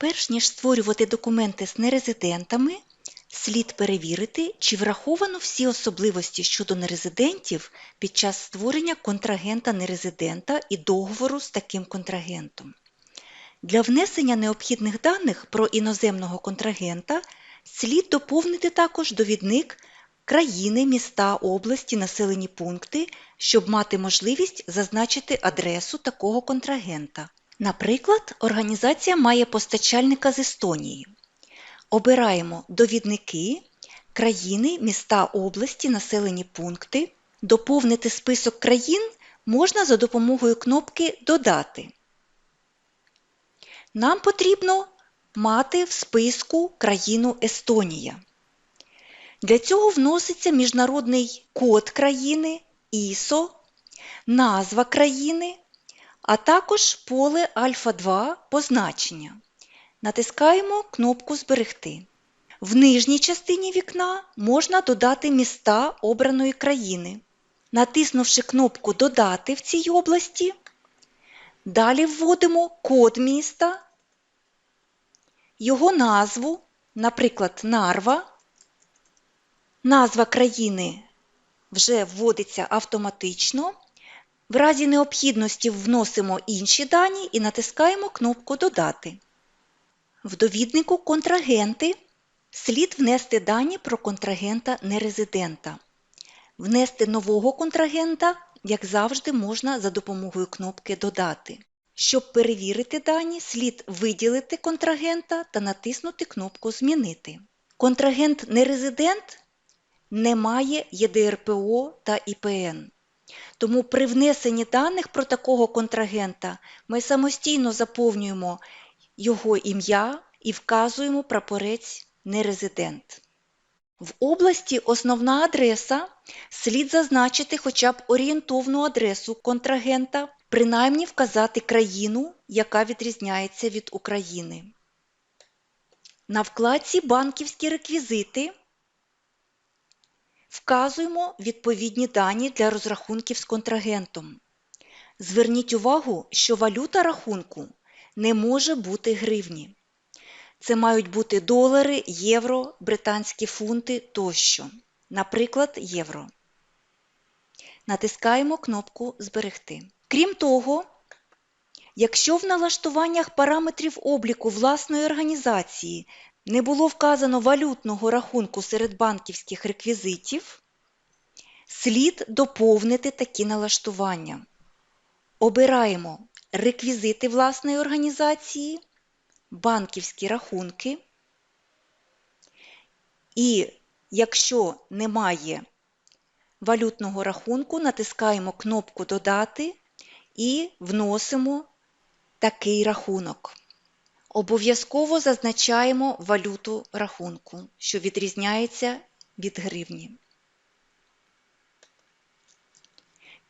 Перш ніж створювати документи з нерезидентами, слід перевірити, чи враховано всі особливості щодо нерезидентів під час створення контрагента нерезидента і договору з таким контрагентом. Для внесення необхідних даних про іноземного контрагента слід доповнити також довідник країни, міста, області, населені пункти, щоб мати можливість зазначити адресу такого контрагента. Наприклад, організація має постачальника з Естонії. Обираємо довідники, країни, міста, області, населені пункти. Доповнити список країн можна за допомогою кнопки Додати. Нам потрібно мати в списку країну Естонія. Для цього вноситься міжнародний код країни ISO, назва країни, а також поле альфа-2 позначення. Натискаємо кнопку Зберегти. В нижній частині вікна можна додати міста обраної країни. Натиснувши кнопку Додати в цій області, далі вводимо код міста, його назву, наприклад, Нарва. Назва країни вже вводиться автоматично. В разі необхідності вносимо інші дані і натискаємо кнопку Додати. В довіднику Контрагенти слід внести дані про контрагента нерезидента. Внести нового контрагента, як завжди, можна за допомогою кнопки Додати. Щоб перевірити дані, слід виділити контрагента та натиснути кнопку Змінити. Контрагент нерезидент не має ЄДРПО та ІПН. Тому при внесенні даних про такого контрагента ми самостійно заповнюємо його ім'я і вказуємо прапорець нерезидент. В області Основна адреса слід зазначити хоча б орієнтовну адресу контрагента, принаймні вказати країну, яка відрізняється від України. На вкладці Банківські реквізити вказуємо відповідні дані для розрахунків з контрагентом. Зверніть увагу, що валюта рахунку не може бути гривні. Це мають бути долари, євро, британські фунти тощо. Наприклад, євро. Натискаємо кнопку Зберегти. Крім того, якщо в налаштуваннях параметрів обліку власної організації не було вказано валютного рахунку серед банківських реквізитів, слід доповнити такі налаштування. Обираємо реквізити власної організації, банківські рахунки. І якщо немає валютного рахунку, натискаємо кнопку Додати і вносимо такий рахунок. Обов'язково зазначаємо валюту рахунку, що відрізняється від гривні.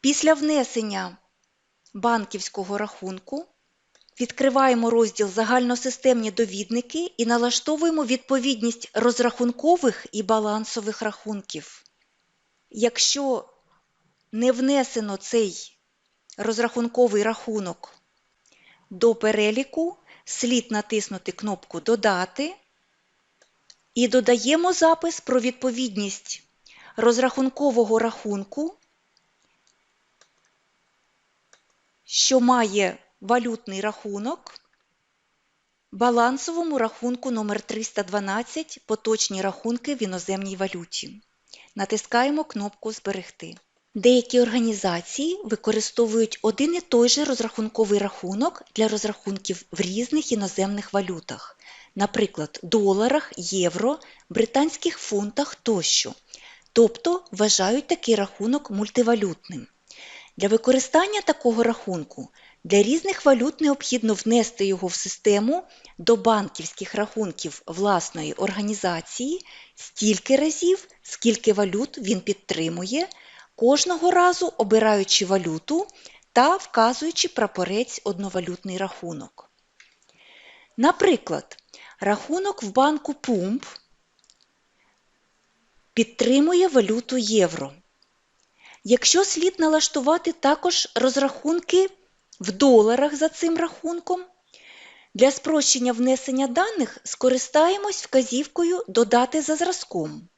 Після внесення банківського рахунку відкриваємо розділ Загальносистемні довідники і налаштовуємо відповідність розрахункових і балансових рахунків. Якщо не внесено цей розрахунковий рахунок до переліку, слід натиснути кнопку Додати і додаємо запис про відповідність розрахункового рахунку, що має валютний рахунок, балансовому рахунку номер 312 поточні рахунки в іноземній валюті. Натискаємо кнопку Зберегти. Деякі організації використовують один і той же розрахунковий рахунок для розрахунків в різних іноземних валютах, наприклад, доларах, євро, британських фунтах тощо. Тобто вважають такий рахунок мультивалютним. Для використання такого рахунку для різних валют необхідно внести його в систему до банківських рахунків власної організації стільки разів, скільки валют він підтримує, кожного разу обираючи валюту та вказуючи прапорець одновалютний рахунок. Наприклад, рахунок в банку Пумп підтримує валюту євро. Якщо слід налаштувати також розрахунки в доларах за цим рахунком, Для спрощення внесення даних скористаємось вказівкою Додати за зразком.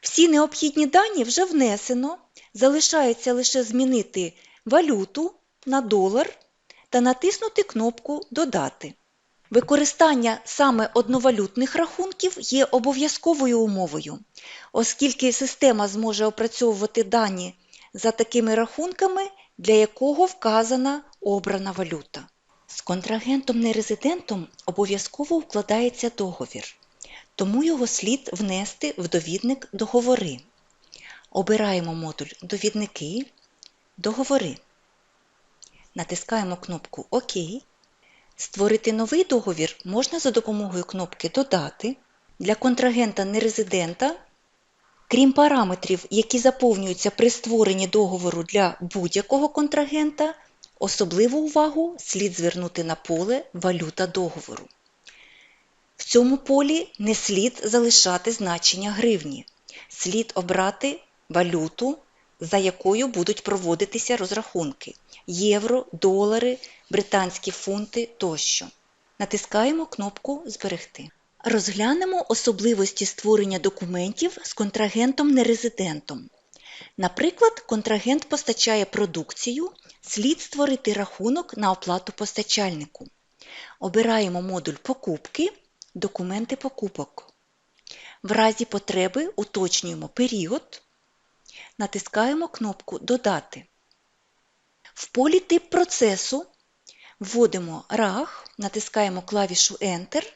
Всі необхідні дані вже внесено, залишається лише змінити валюту на долар та натиснути кнопку Додати. Використання саме одновалютних рахунків є обов'язковою умовою, оскільки система зможе опрацьовувати дані за такими рахунками, для якого вказана обрана валюта. З контрагентом-нерезидентом обов'язково укладається договір, тому його слід внести в довідник Договори. Обираємо модуль Довідники, Договори. Натискаємо кнопку ОК. Створити новий договір можна за допомогою кнопки Додати. Для контрагента-нерезидента, крім параметрів, які заповнюються при створенні договору для будь-якого контрагента, особливу увагу слід звернути на поле Валюта договору. В цьому полі не слід залишати значення гривні. Слід обрати валюту, за якою будуть проводитися розрахунки євро, долари, британські фунти тощо. Натискаємо кнопку Зберегти. Розглянемо особливості створення документів з контрагентом-нерезидентом. Наприклад, контрагент постачає продукцію, слід створити рахунок на оплату постачальнику. Обираємо модуль Покупки, Документи покупок. В разі потреби уточнюємо період, натискаємо кнопку Додати. В полі Тип процесу вводимо RAG, натискаємо клавішу Enter.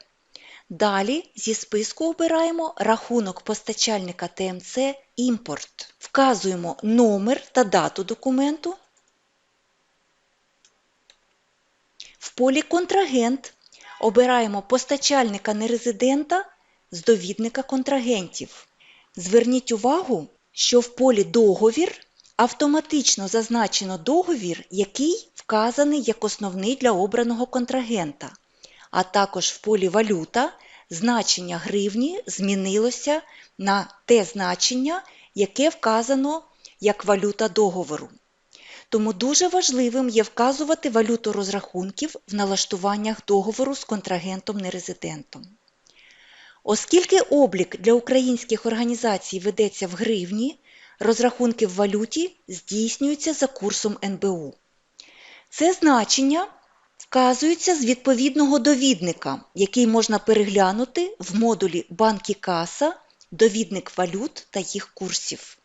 Далі зі списку обираємо рахунок постачальника ТМЦ Імпорт. Вказуємо номер та дату документу. В полі Контрагент обираємо постачальника нерезидента з довідника контрагентів. Зверніть увагу, що в полі Договір автоматично зазначено договір, який вказаний як основний для обраного контрагента, а також в полі Валюта значення гривні змінилося на те значення, яке вказано як валюта договору. Тому дуже важливим є вказувати валюту розрахунків в налаштуваннях договору з контрагентом-нерезидентом. Оскільки облік для українських організацій ведеться в гривні, розрахунки в валюті здійснюються за курсом НБУ. Це значення вказуються з відповідного довідника, який можна переглянути в модулі Банки Каса, довідник валют та їх курсів.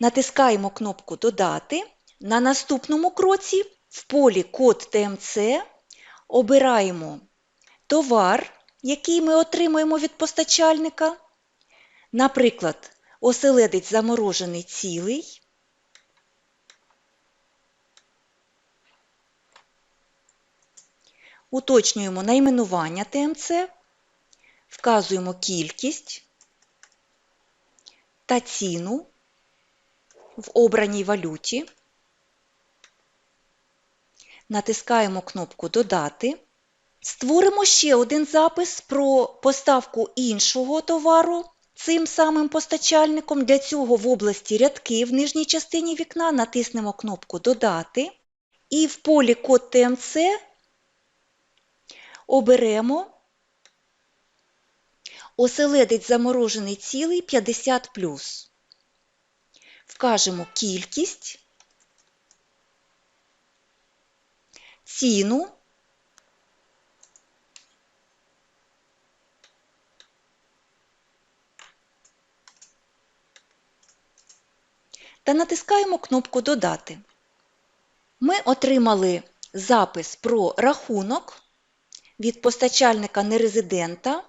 Натискаємо кнопку Додати. На наступному кроці в полі Код ТМЦ обираємо товар, який ми отримуємо від постачальника. Наприклад, оселедець заморожений цілий. Уточнюємо найменування ТМЦ, вказуємо кількість та ціну в обраній валюті. Натискаємо кнопку Додати. Створимо ще один запис про поставку іншого товару цим самим постачальником. Для цього в області рядки в нижній частині вікна натиснемо кнопку Додати. І в полі Код ТМЦ оберемо оселедець заморожений цілий 50 Вкажемо кількість, ціну та натискаємо кнопку Додати. Ми отримали запис про рахунок від постачальника нерезидента.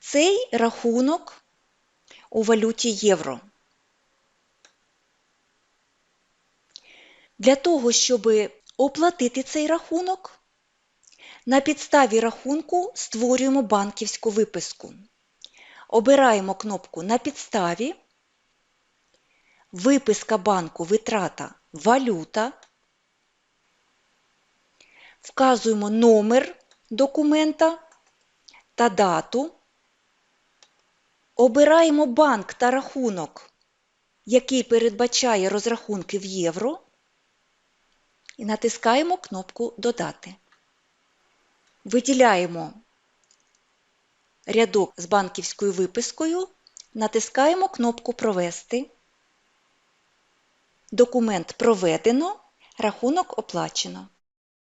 Цей рахунок у валюті євро. Для того, щоб оплатити цей рахунок, на підставі рахунку створюємо банківську виписку. Обираємо кнопку На підставі, виписка банку витрата валюта, вказуємо номер документа та дату, обираємо банк та рахунок, який передбачає розрахунки в євро, і натискаємо кнопку Додати. Виділяємо рядок з банківською випискою, натискаємо кнопку Провести. Документ проведено, рахунок оплачено.